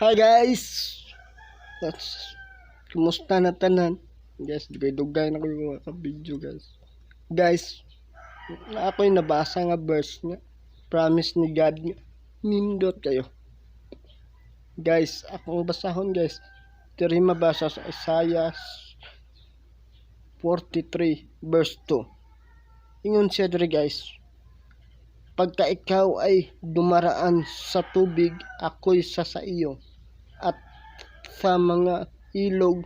Hi guys! That's, kumusta na tanan? Guys, dugay-dugay na ko yung mga video guys. Guys, na ako'y nabasa nga verse nga. Promise ni God nga. Nindot kayo. Guys, akong basahon guys. Diri mabasa sa Isaiah 43 verse 2. Ingon siya diri guys. Pagka ikaw ay dumaraan sa tubig, ako'y sa sa iyo. At sa mga ilog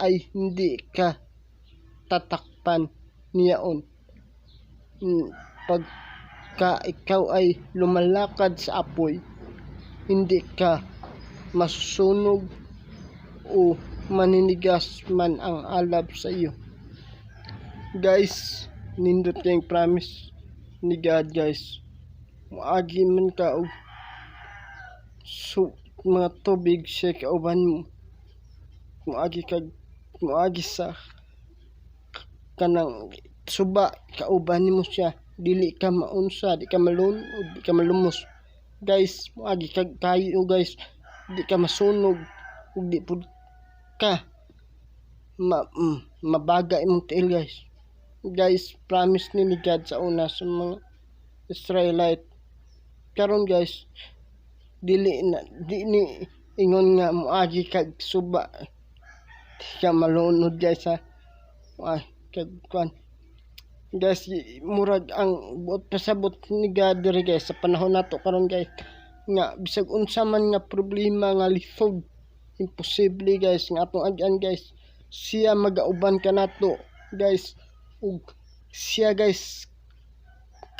ay hindi ka tatakpan niyaon. Mm, Pagka ikaw ay lumalakad sa apoy, hindi ka masusunog o maninigas man ang alab sa iyo. Guys, nindot kayong promise ni God guys. Muagi man ka og so, mga tubig siya kauban mo. Muagi ka muagi sa kanang suba kauban nimo siya dili ka maunsa di ka malun o di ka malumos guys muagi ka kayo guys di ka masunog di pud ka ma, mm, mabaga imong tiil guys guys promise ni ni God sa una sa mga Israelite. Karon guys dili na di ni ingon nga muagi kag suba. Di ka malunod guys ha. Ay kag kwan. Guys murag ang buot pasabot ni God diri guys sa panahon nato karon guys. Nga bisag unsa man nga problema nga lisod imposible guys. Nga atong agyan guys siya magauban ka nato. Guys ug siya guys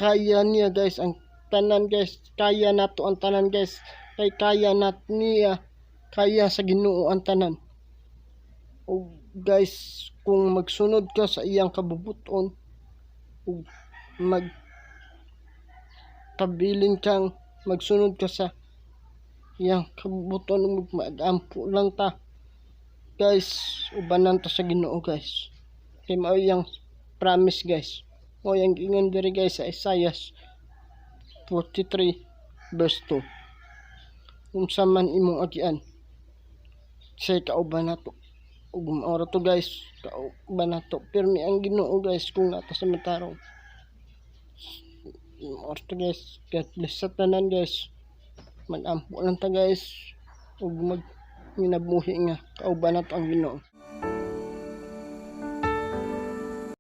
kaya niya guys ang tanan guys. Kaya nato ang tanan guys. Kay kaya nat niya. Kaya sa Ginoo ang tanan. Ug guys kung magsunod ka sa iyang kabubuton ug mag pabilin kang magsunod ka sa iyang kabubuton ug magampo lang ta. Guys ubanan ta sa Ginoo guys. Kay mao yang promise guys. Mo yang ingon diri guys sa Isaiah 43 verse 2 unsa man imong agian say kauban nato ug maura to guys kauban nato pirmi ang Ginoo guys kung nata sa matarong maura guys. God bless sa tanan guys. Magampo lang ta guys. Ug mag minabuhi nga. Kauban nato ang Ginoo